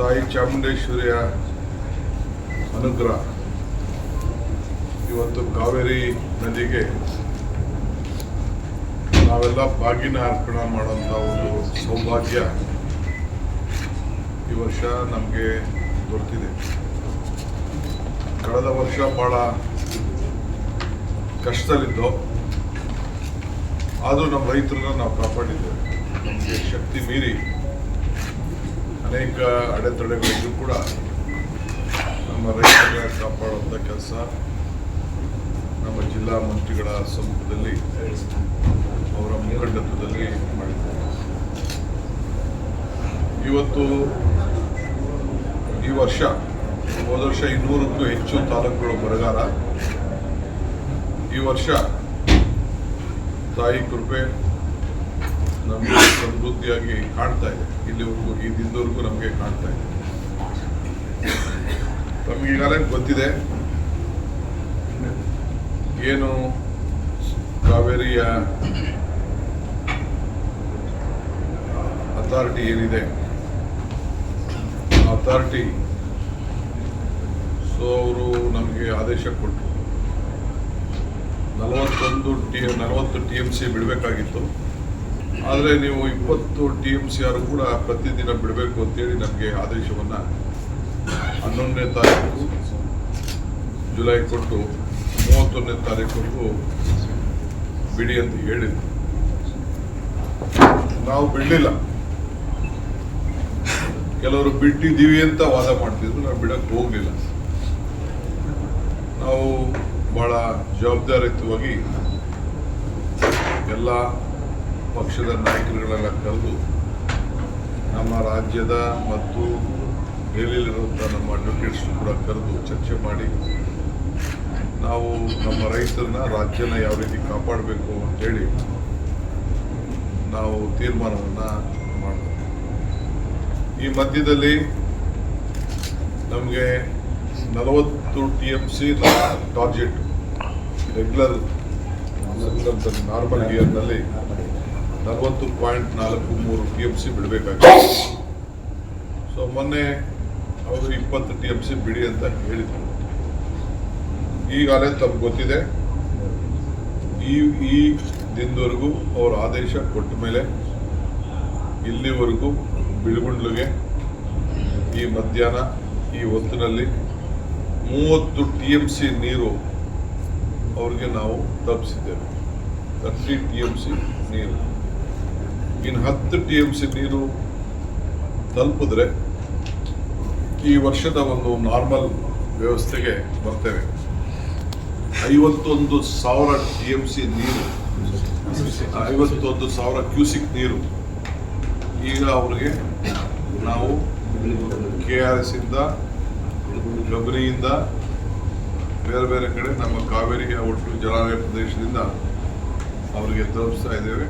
ತಾಯಿ ಚಾಮುಂಡೇಶ್ವರಿಯ ಅನುಗ್ರಹ. ಇವತ್ತು ಕಾವೇರಿ ನದಿಗೆ ನಾವೆಲ್ಲ ಬಾಗಿನ ಅರ್ಪಣೆ ಮಾಡೋಂಥ ಒಂದು ಸೌಭಾಗ್ಯ ಈ ವರ್ಷ ನಮಗೆ ದೊರೆತಿದೆ. ಕಳೆದ ವರ್ಷ ಭಾಳ ಕಷ್ಟದಲ್ಲಿದ್ದು, ಆದರೂ ನಮ್ಮ ರೈತರನ್ನ ನಾವು ಕಾಪಾಡಿದ್ದೇವೆ. ನಮಗೆ ಶಕ್ತಿ ಮೀರಿ ಅನೇಕ ಅಡೆತಡೆಗಳಿದ್ರು ಕೂಡ ನಮ್ಮ ರೈತರ ಕಾಪಾಡುವಂಥ ಕೆಲಸ ನಮ್ಮ ಜಿಲ್ಲಾ ಮಂತ್ರಿಗಳ ಸಮ್ಮುಖದಲ್ಲಿ ಅವರ ಮುಖಂಡತ್ವದಲ್ಲಿ ಮಾಡಿದ್ದಾರೆ. ಇವತ್ತು ಈ ವರ್ಷ, ಹೋದ ವರ್ಷ ಇನ್ನೂರಕ್ಕೂ ಹೆಚ್ಚು ತಾಲೂಕುಗಳು ಬರಗಾಲ. ಈ ವರ್ಷ ತಾಯಿ ಕೃಪೆ ನಮಗೆ ಸಮೃದ್ಧಿಯಾಗಿ ಕಾಣ್ತಾ ಇದೆ. ಇಲ್ಲಿವರೆಗೂ ಈ ದಿನದವರೆಗೂ ನಮಗೆ ಕಾಣ್ತಾ ಇದೆ. ತಮಗೆ ಈಗಾಗಲೇ ಗೊತ್ತಿದೆ. ಏನು ಕಾವೇರಿಯ ಅಥಾರಿಟಿ ಏನಿದೆ? ಅಥಾರಿಟಿ ಸೊ ಅವರು ನಮಗೆ ಆದೇಶ ಕೊಟ್ಟರು ನಲವತ್ತೊಂದು ಟಿ, ನಲವತ್ತು ಟಿ ಎಂ ಸಿ ಬಿಡಬೇಕಾಗಿತ್ತು. ಆದರೆ ನೀವು ಇಪ್ಪತ್ತು ಟಿ ಎಂ ಸಿ ಆರು ಕೂಡ ಪ್ರತಿದಿನ ಬಿಡಬೇಕು ಅಂತೇಳಿ ನಮಗೆ ಆದೇಶವನ್ನು ಹನ್ನೊಂದನೇ ತಾರೀಕು, ಜುಲೈ ಕೊಟ್ಟು ಮೂವತ್ತೊಂದನೇ ತಾರೀಕು ಬಿಡಿ ಅಂತ ಹೇಳಿದ್ರು. ನಾವು ಬಿಡಲಿಲ್ಲ. ಕೆಲವರು ಬಿಟ್ಟಿದ್ದೀವಿ ಅಂತ ವಾದ ಮಾಡ್ತಿದ್ರು, ನಾವು ಬಿಡಕ್ಕೆ ಹೋಗಲಿಲ್ಲ. ನಾವು ಬಹಳ ಜವಾಬ್ದಾರಿಯುತವಾಗಿ ಎಲ್ಲ ಪಕ್ಷದ ನಾಯಕರುಗಳೆಲ್ಲ ಕರೆದು ನಮ್ಮ ರಾಜ್ಯದ ಮತ್ತು ದೆಹಲಿಯಲ್ಲಿರುವಂಥ ನಮ್ಮ ಅಡ್ವೊಕೇಟ್ಸ್ ಕೂಡ ಕರೆದು ಚರ್ಚೆ ಮಾಡಿ, ನಾವು ನಮ್ಮ ರೈತರನ್ನ ರಾಜ್ಯನ ಯಾವ ರೀತಿ ಕಾಪಾಡಬೇಕು ಅಂತೇಳಿ ನಾವು ತೀರ್ಮಾನವನ್ನು ಮಾಡಬೇಕು ಈ ಮಧ್ಯದಲ್ಲಿ ನಮಗೆ ನಲವತ್ತು T M C target regular normal ಇಯರ್ನಲ್ಲಿ ನಲವತ್ತು ಪಾಯಿಂಟ್ ನಾಲ್ಕು ಮೂರು ಟಿ ಎಂ ಸಿ ಬಿಡಬೇಕಾಗಿದೆ. ಸೊ ಮೊನ್ನೆ ಅವರು ಇಪ್ಪತ್ತು ಟಿ ಎಂ ಸಿ ಬಿಡಿ ಅಂತ ಹೇಳಿದರು. ಈಗಾಗಲೇ ತಮ್ಗೆ ಗೊತ್ತಿದೆ. ಈ ಈ ದಿನದವರೆಗೂ ಅವರು ಆದೇಶ ಕೊಟ್ಟ ಮೇಲೆ ಇಲ್ಲಿವರೆಗೂ ಬಿಳುಗುಂಡ್ಲಿಗೆ ಈ ಮಧ್ಯಾಹ್ನ ಈ ಹೊತ್ತಿನಲ್ಲಿ ಮೂವತ್ತು ಟಿ ಎಂ ಸಿ ನೀರು ಅವ್ರಿಗೆ ನಾವು ತಪ್ಪಿಸಿದ್ದೇವೆ. ತರ್ಟಿ ಟಿ ಎಂ ಸಿ ನೀರು. ಇನ್ನು ಹತ್ತು ಟಿ ಎಂ ಸಿ ನೀರು ತಲುಪಿದ್ರೆ ಈ ವರ್ಷದ ಒಂದು ನಾರ್ಮಲ್ ವ್ಯವಸ್ಥೆಗೆ ಬರ್ತೇವೆ. ಐವತ್ತೊಂದು ಸಾವಿರ ಟಿ ಎಂ ಸಿ ನೀರು, ಐವತ್ತೊಂದು ಸಾವಿರ ಕ್ಯೂಸಿಕ್ ನೀರು ಈಗ ಅವ್ರಿಗೆ ನಾವು ಕೆ ಆರ್ ಎಸ್ ಇಂದ ಗಬರಿಯಿಂದ ಬೇರೆ ಬೇರೆ ಕಡೆ ನಮ್ಮ ಕಾವೇರಿಯ ಒಟ್ಟು ಜಲಾಲಯ ಪ್ರದೇಶದಿಂದ ಅವರಿಗೆ ತಲುಪಿಸ್ತಾ ಇದ್ದೇವೆ.